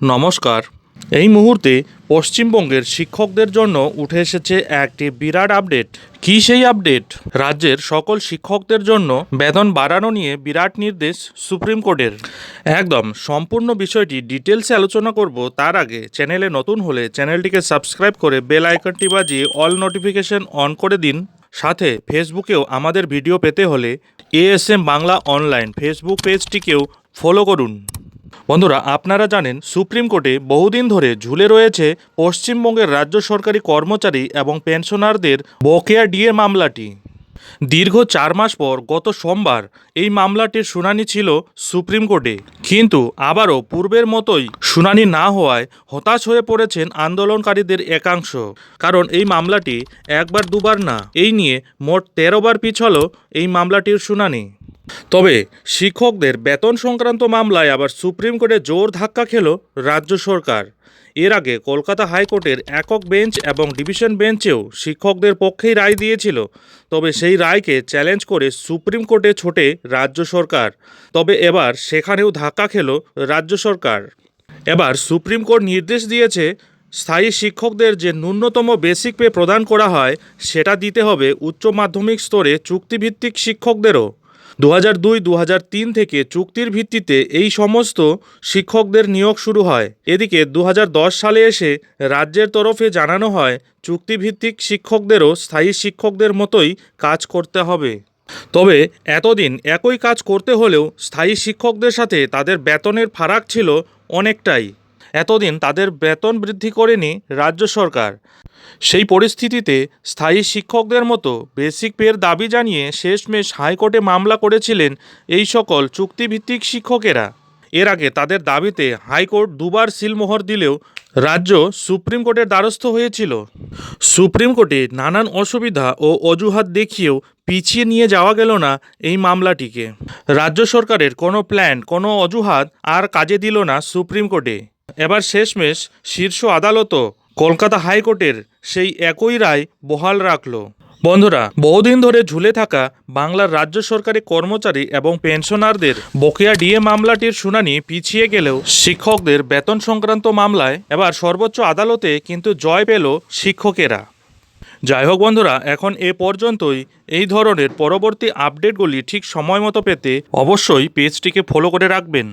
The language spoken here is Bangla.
নমস্কার। এই মুহূর্তে পশ্চিমবঙ্গের শিক্ষকদের জন্য উঠে এসেছে একটি বিরাট আপডেট। কী সেই আপডেট? রাজ্যের সকল শিক্ষকদের জন্য বেতন বাড়ানো নিয়ে বিরাট নির্দেশ সুপ্রিম কোর্টের। একদম, সম্পূর্ণ বিষয়টি ডিটেলসে আলোচনা করব তার আগে চ্যানেলে নতুন হলে চ্যানেলটিকে সাবস্ক্রাইব করে বেল আইকনটি বাজিয়ে অল নোটিফিকেশন অন করে দিন। সাথে ফেসবুকেও আমাদের ভিডিও পেতে হলে এএসএম বাংলা অনলাইন ফেসবুক পেজটিকেও ফলো করুন। বন্ধুরা, আপনারা জানেন, সুপ্রিম কোর্টে বহুদিন ধরে ঝুলে রয়েছে পশ্চিমবঙ্গের রাজ্য সরকারি কর্মচারী এবং পেনশনারদের বকেয়া ডিএ মামলাটি। দীর্ঘ চার মাস পর গত সোমবার এই মামলাটির শুনানি ছিল সুপ্রিম কোর্টে। কিন্তু আবারও পূর্বের মতোই শুনানি না হওয়ায় হতাশ হয়ে পড়েছেন আন্দোলনকারীদের একাংশ। কারণ এই মামলাটি একবার দুবার না, এই নিয়ে মোট তেরো বার পিছল এই মামলাটির শুনানি। তবে শিক্ষকদের বেতন সংক্রান্ত মামলায় আবার সুপ্রিম কোর্টে জোর ধাক্কা খেল রাজ্য সরকার। এর আগে কলকাতা হাইকোর্টের একক বেঞ্চ এবং ডিভিশন বেঞ্চেও শিক্ষকদের পক্ষেই রায় দিয়েছিল। তবে সেই রায়কে চ্যালেঞ্জ করে সুপ্রিম কোর্টে ছোটে রাজ্য সরকার। তবে এবার সেখানেও ধাক্কা খেল রাজ্য সরকার। এবার সুপ্রিম কোর্ট নির্দেশ দিয়েছে, স্থায়ী শিক্ষকদের যে ন্যূনতম বেসিক পে প্রদান করা হয়, সেটা দিতে হবে উচ্চ মাধ্যমিক স্তরে চুক্তিভিত্তিক শিক্ষকদেরও। দু হাজার দুই দু হাজার তিন থেকে চুক্তির ভিত্তিতে এই সমস্ত শিক্ষকদের নিয়োগ শুরু হয়। এদিকে দু হাজার দশ সালে এসে রাজ্যের তরফে জানানো হয়, চুক্তিভিত্তিক শিক্ষকদেরও স্থায়ী শিক্ষকদের মতোই কাজ করতে হবে। তবে এতদিন একই কাজ করতে হলেও স্থায়ী শিক্ষকদের সাথে তাদের বেতনের ফারাক ছিল অনেকটাই। এতদিন তাদের বেতন বৃদ্ধি করেনি রাজ্য সরকার। সেই পরিস্থিতিতে স্থায়ী শিক্ষকদের মতো বেসিক পের দাবি জানিয়ে শেষমেশ হাইকোর্টে মামলা করেছিলেন এই সকল চুক্তিভিত্তিক শিক্ষকেরা। এর আগে তাদের দাবিতে হাইকোর্ট দুবার সিলমোহর দিলেও রাজ্য সুপ্রিম কোর্টের দ্বারস্থ হয়েছিল। সুপ্রিম কোর্টে নানান অসুবিধা ও অজুহাত দেখিয়েও পিছিয়ে নিয়ে যাওয়া গেল না এই মামলাটিকে। রাজ্য সরকারের কোনো প্ল্যান, কোনো অজুহাত আর কাজে দিল না সুপ্রিম কোর্টে। এবার শেষমেশ শীর্ষ আদালতও কলকাতা হাইকোর্টের সেই একই রায় বহাল রাখল। বন্ধুরা, বহুদিন ধরে ঝুলে থাকা বাংলার রাজ্য সরকারি কর্মচারী এবং পেনশনারদের বকেয়া ডিএ মামলাটির শুনানি পিছিয়ে গেলেও শিক্ষকদের বেতন সংক্রান্ত মামলায় এবার সর্বোচ্চ আদালতে কিন্তু জয় পেল শিক্ষকেরা। যাই হোক বন্ধুরা, এখন এ পর্যন্তই। এই ধরনের পরবর্তী আপডেটগুলি ঠিক সময় মতো পেতে অবশ্যই পেজটিকে ফলো করে রাখবেন।